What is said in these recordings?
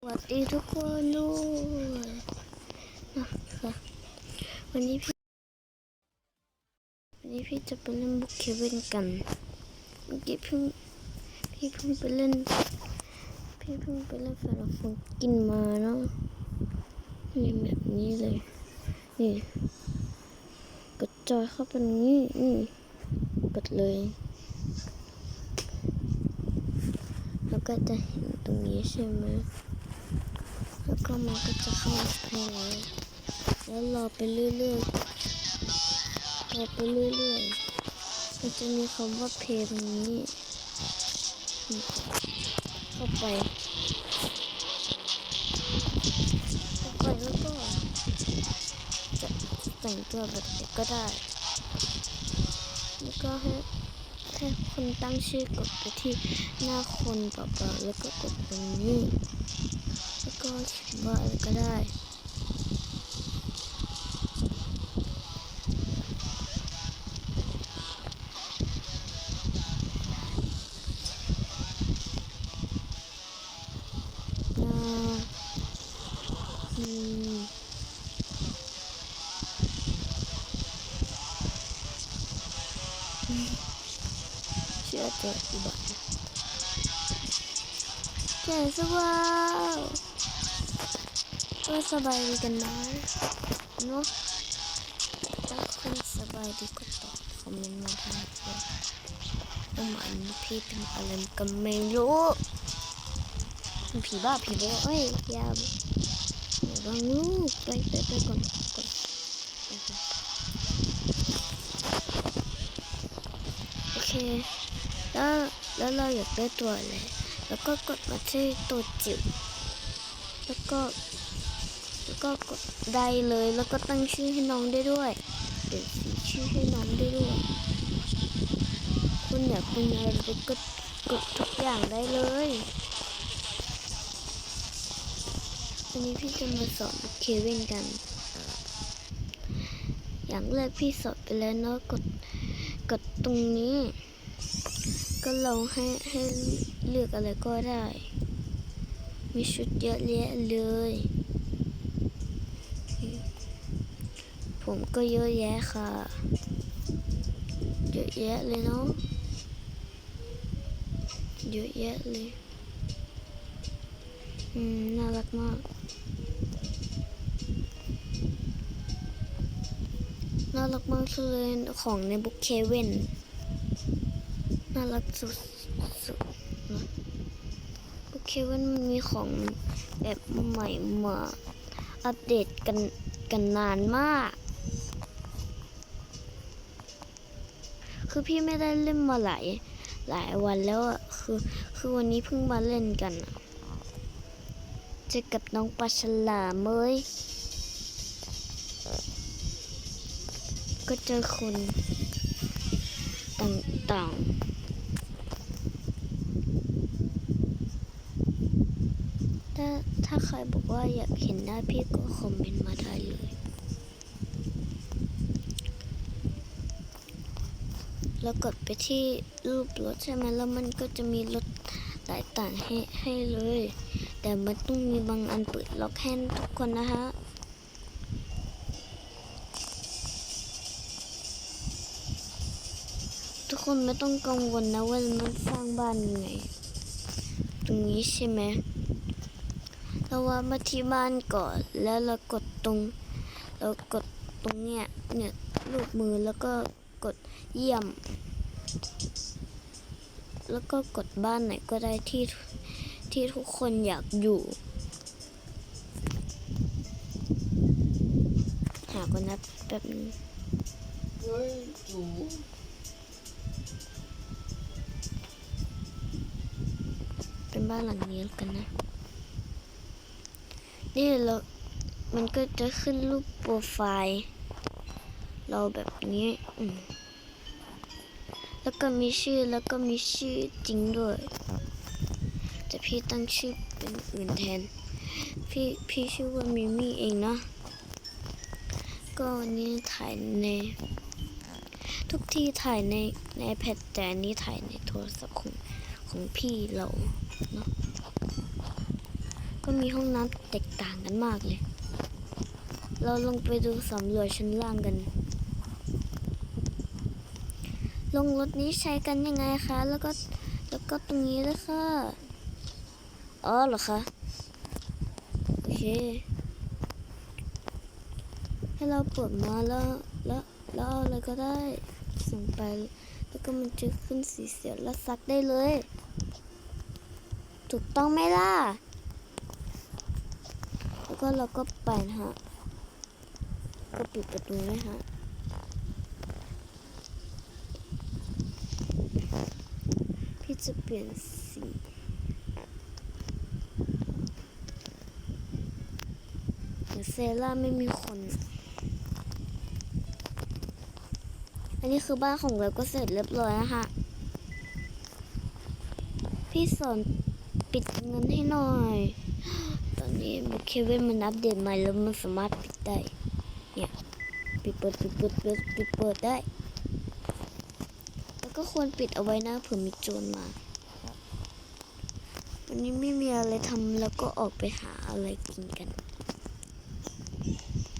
สวัสดีทุกคนด้วยนะคะวันนี้พี่วันนี้พี่จะไปเล่นบุกเคเวนกันเมื่อกี้พิ่พี่เพิ่งไปเล่น พี่เพิ่งไปเล่นฟาราฟงกินมาเนาะนี่แบบนี้เลยนี่กดจอยเข้าไปตรงนี้นี่กดเลยแล้วก็จะเห็นตรงนี้ใช่ไหม แล้วก็มันก็จะเข้าให้เราแล้วรอไปเรื่อยๆรอไปเรื่อยๆมันจะมีคำว่าเพลงนี้เข้าไปเข้าไปแล้วก็จะแต่งตัวแบบเด็กก็ได้แล้วก็ให้ให้คนตั้งชื่อกดไปที่หน้าคนเปล่าๆแล้วก็กดตรงนี้ แล้วก็เขียนว่าอะไร ก็สบายดีกันนะเนาะถ้าคุณสบายดีก็ตอบคอมเมนต์มาได้เลยว่าหมันพี่เป็นอะไรก็ไม่รู้ผีบ้าผีบ้าเอ้ยอย่าอย่าบังลูกไปไปไปก่อนก่อนโอเคแล้วแล้วเราอยากได้ตัวอะไรแล้วก็กดมาที่ตัวจิ๋วแล้วก็ ก็กดได้เลยแล้วก็ตั้งชื่อให้น้องได้ด้วย เดี๋ยวสีชื่อให้น้องได้ด้วย คุณอยากเป็นอะไรก็กดทุกอย่างได้เลยวันนี้พี่จะมาสอนเควินกัน อย่างแรกพี่สอนไปแล้วเนาะกดกดตรงนี้ ก็ลองให้ให้เลือกอะไรก็ได้ มีชุดเยอะแยะเลย ผมก็เยอะแยะค่ะ เยอะแยะเลยเนาะ เยอะแยะเลย อืม น่ารักมาก น่ารักมากเลยของในบุ๊กเคเว่น น่ารักสุดสุดนะโอเคว่ามันมีของแบบใหม่มาอัปเดตกันกันนานมาก คือพี่ไม่ได้เล่นมาหลายหลายวันแล้วอะคือคือวันนี้เพิ่งมาเล่นกันอะกับน้องปลาฉลามเมยก็เจอคนต่างๆ ถ้าถ้าใครบอกว่าอยากเห็นหน้าพี่ก็คอมเมนต์มาได้เลย แล้วกดไปที่รูปรถใช่ไหมแล้วมันก็จะมีรถหลายต่างให้ให้เลย แต่มันต้องมีบางอันเปิดล็อกให้ทุกคนนะคะทุกคนไม่ต้องกังวลนะว่ามันสร้างบ้านยังไงตรงนี้ใช่ไหมเราว่ามาที่บ้านก่อน แล้วเรากดตรง เรากดตรงเนี้ยเนี่ยรูปมือแล้วก็ กดเยี่ยม แล้วก็กดบ้านไหนก็ได้ที่ที่ทุกคนอยากอยู่ หาก่อนนะแป๊บนึงเฮ้ยจูเป็นบ้านหลังนี้แล้วกันนะ นี่เรา มันก็จะขึ้นรูปโปรไฟล์ เราแบบนี้ อืม แล้วก็มีชื่อแล้วก็มีชื่อจริงด้วย แต่พี่ตั้งชื่อเป็นอื่นแทน พี่พี่ชื่อว่ามิมี่เองนะ ก็วันนี้ถ่ายใน ทุกที่ถ่ายในใน iPad แต่อันนี้ถ่ายในโทรศัพท์ของของพี่เราเนาะก็มีห้องน้ำแตกต่างกันมากเลย เราลงไปดูสำรวจชั้นล่างกัน ลงรถนี้ใช้กันยังไงคะ แล้วก็แล้วก็ตรงนี้ด้วยค่ะ อ๋อเหรอคะ โอเค ให้เราเปิดมาแล้วแล้วแล้วเอาอะไรก็ได้ส่งไป แล้วก็มันจะขึ้นสีเสียแล้วซักได้เลย ถูกต้องไหมล่ะ แล้วก็เราก็ไปนะฮะ ก็ปิดประตูนะฮะ จะเปลี่ยนสีเดี๋ยวเซล่าไม่มีคน อันนี้คือบ้านของเราก็เสร็จเรียบร้อยนะคะ พี่สอนปิดเงินให้หน่อย ตอนนี้บุคเคเว่นมันอัปเดตใหม่แล้วมันสามารถปิดได้ เนี่ย ปิดเปิดปิดเปิดปิดปิดเปิดได้ ก็ควรปิดเอาไว้นะเผื่อมีโจรมาวันนี้ไม่มีอะไรทำแล้วก็ออกไปหาอะไรกินกัน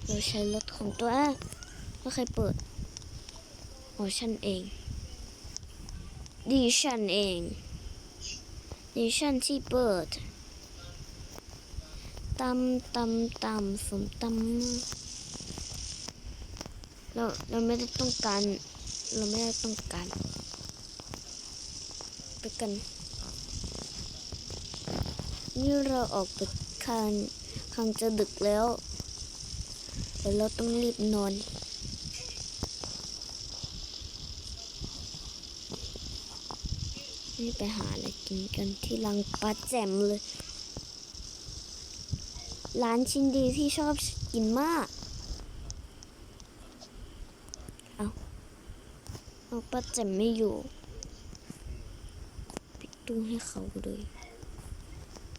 เราใช้รถของตัวเองแล้วใครเปิดอ๋อฉันเองดิฉันเองดิฉันที่เปิดตำตำตำสมตำเราเราไม่ได้ต้องการ เราไม่ได้ต้องการไปกัน นี่เราออกไปคันคังจะดึกแล้วเดี๋ยวเราต้องรีบนอนนี่ไปหาอะไรกินกันที่รังปลาแจ่มเลย ร้านชิ้นดีที่ชอบกินมาก เอาเอาปลาแจ่ไม่อยู่ ปิดตู้ให้เขาเลย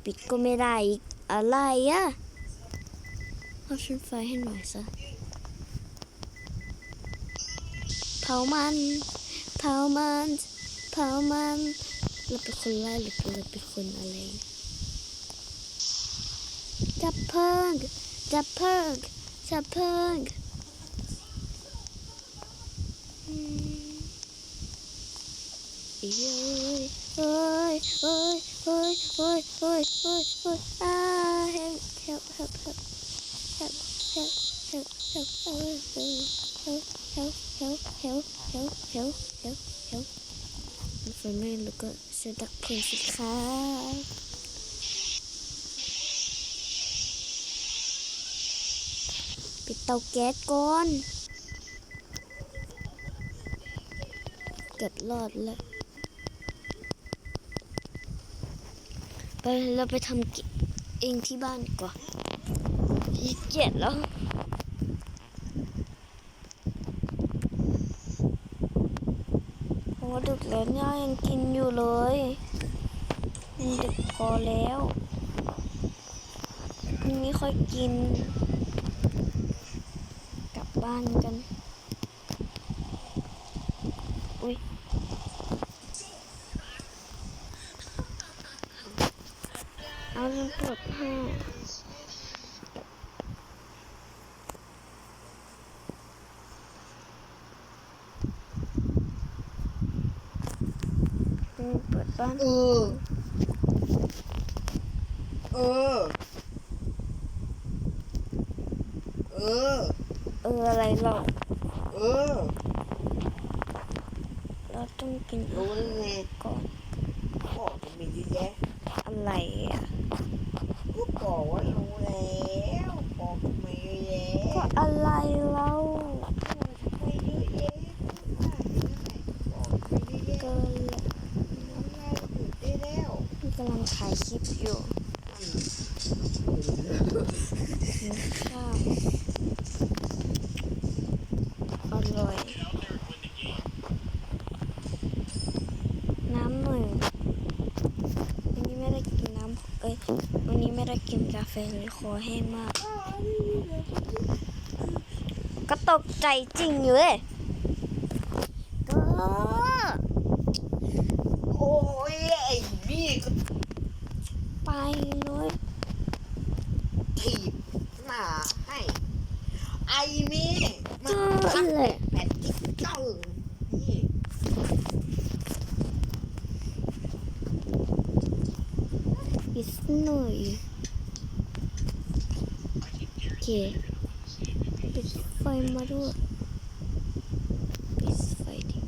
ปิดก็ไม่ได้อีกอะไรอะเอาฉันไฟให้หน่อยซะเผามันเผามันเผามันเราเป็นคนไล่หรือเราเป็นคนอะไรจับเพิงจับเพิงจับเพิงอืม เอ้ยเอ้ยเอ้ยเอ้ยเอ้ยเอ้ยเอ้ยเอ้ยอ่า help help help help help help help help help help help help help help help help ไฟไหม้แล้วก็ใช้ดักเพลงสิคะปิดเตาแก๊สก่อนเกือบรอดแล้ว ไป เราไปทำกินเองที่บ้านดีกว่าเกียจแล้วโอ้ดึกแล้วเนี่ยยังกินอยู่เลยมันดึกพอแล้วพรุ่ค่อยกิน กลับบ้านกัน อุ้ยเอาลืม เปิดผ้าลืมเปิดบ้านเออ เออ เออ เอออะไรหรอกเออ เราต้องกินรู้ได้ไงก่อนบอกจะมีเยอะแยะอะไรอะก็บอกว่า รู้แล้วบอกทำไมเยอะแยะก็อะไรเราทำไมเยอะแยะบอกทำไมเยอะแยะเกินเลยทำงานตื่นได้แล้วมันกำลังถ่ายคลิปอยู่กินข้าวอร่อย น้ำหน่อยวันนี้ไม่ได้กินน้ำเอ้ยวันนี้ ได้กินกาแฟเลยคอแห้งมาก ก็ตกใจจริงอยู่เลยก็ โอ้ยไอ้นี่ก็ ไปเลย ถีบหน้าให้ ไอ้เม่มัน ก็แหละ แผ่นติ๊กเกอร์นี่ อีกสักหน่อยโอเคปิดไฟมาด้วยปิดไฟดิ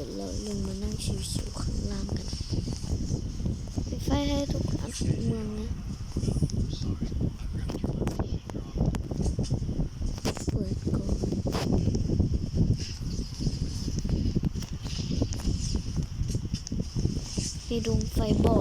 เดี๋ยวเราลงมานั่งชิวๆข้างล่างกันปิดไฟให้ทุกอันเมืองนะเปิดก่อนมีดวงไฟบ่อ